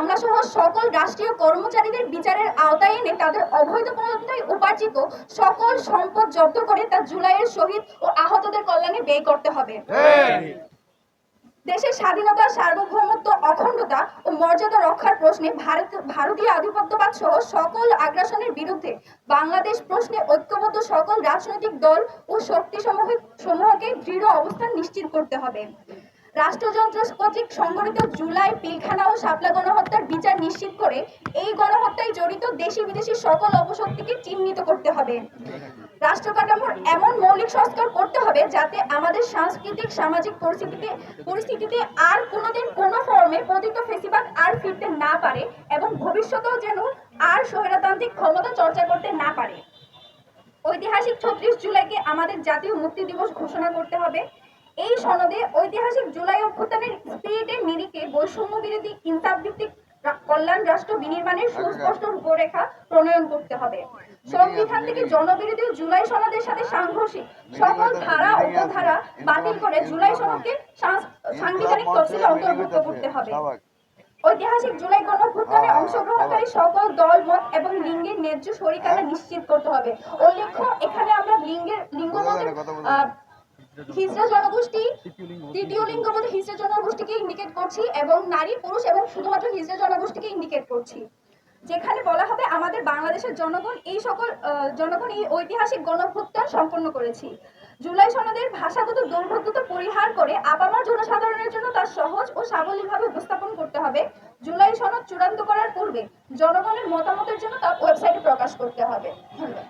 আমরা সহ সকল রাষ্ট্রীয় কর্মচারীদের বিচারের আওতায় এনে তাদের অবৈধ পন্থায় উপার্জিত সকল সম্পদ জব্দ করে তা জুলাইয়ের শহীদ ও আহতদের কল্যাণে ব্যয় করতে হবে। দেশের স্বাধীনতা, সার্বভৌমত্ব, অখণ্ডতা ও মর্যাদা রক্ষার প্রশ্নে ভারত, ভারতীয় আধিপত্যবাদ সহ সকল আগ্রাসনের বিরুদ্ধে বাংলাদেশ প্রশ্নে ঐক্যবদ্ধ সকল রাজনৈতিক দল ও শক্তি সমূহ সমূহকে দৃঢ় অবস্থান নিশ্চিত করতে হবে। রাষ্ট্রযন্ত্র কর্তৃক সংগঠিত জুলাই পিলখানা ও শাপলা গণহত্যার বিচার নিশ্চিত করে এই গণহত্যায় জড়িত দেশি বিদেশি সকল অপশক্তিকে চিহ্নিত করতে হবে। রাষ্ট্র কাঠামোর এমন মৌলিক সংস্কার করতে হবে যাতে আমাদের সাংস্কৃতিক, সামাজিক পরিস্থিতিতে পরিস্থিতিতে আর কোনোদিন কোনো ফর্মে পতিত ফেসিবাদ আর ফিরতে না পারে এবং ভবিষ্যতেও যেন আর স্বৈরতান্ত্রিক ক্ষমতা চর্চা করতে না পারে। ঐতিহাসিক ছত্রিশ জুলাইকে আমাদের জাতীয় মুক্তি দিবস ঘোষণা করতে হবে। এই সনদে ঐতিহাসিক জুলাই অভ্যুত্থানের স্পিরিটের নিরিখে বৈষম্য বিরোধী ইনসাফ ভিত্তিক কল্যাণ রাষ্ট্র বিনির্মাণের সুস্পষ্ট রূপরেখা প্রণয়ন করতে হবে। সংবিধান থেকে জনবিরোধী জুলাই সনদের সাথে সাংঘর্ষিক সকল ধারা উপধারা বাতিল করে জুলাই সনদকে সাংবিধানিক তফসিলে অন্তর্ভুক্ত করতে হবে। ঐতিহাসিক জুলাই গণঅভ্যুত্থানে অংশগ্রহণকারী সকল দল মত এবং লিঙ্গের ন্যায্য শরিকানা নিশ্চিত করতে হবে। উল্লেখ্য এখানে আমরা লিঙ্গের লিঙ্গ বলতে আহ, হিজড়া জনগোষ্ঠী। তৃতীয় লিঙ্গ। বলতে হিজড়া জনগোষ্ঠীকে ইন্ডিকেট করছি এবং নারী পুরুষ এবং শুধুমাত্র হিজড়া জনগোষ্ঠীকে ইন্ডিকেট করছি। যেখানে বলা হবে আমাদের বাংলাদেশের জনগণ এই সকল জনগণ এই ঐতিহাসিক সম্পন্ন করেছি। জুলাই সনদের ভাষাগত দুর্বোধ্যতা পরিহার করে আপামার জনসাধারণের জন্য তার সহজ ও সাবলীলভাবে উপস্থাপন করতে হবে। জুলাই সনদ চূড়ান্ত করার পূর্বে জনগণের মতামতের জন্য তার ওয়েবসাইটে প্রকাশ করতে হবে। ধন্যবাদ।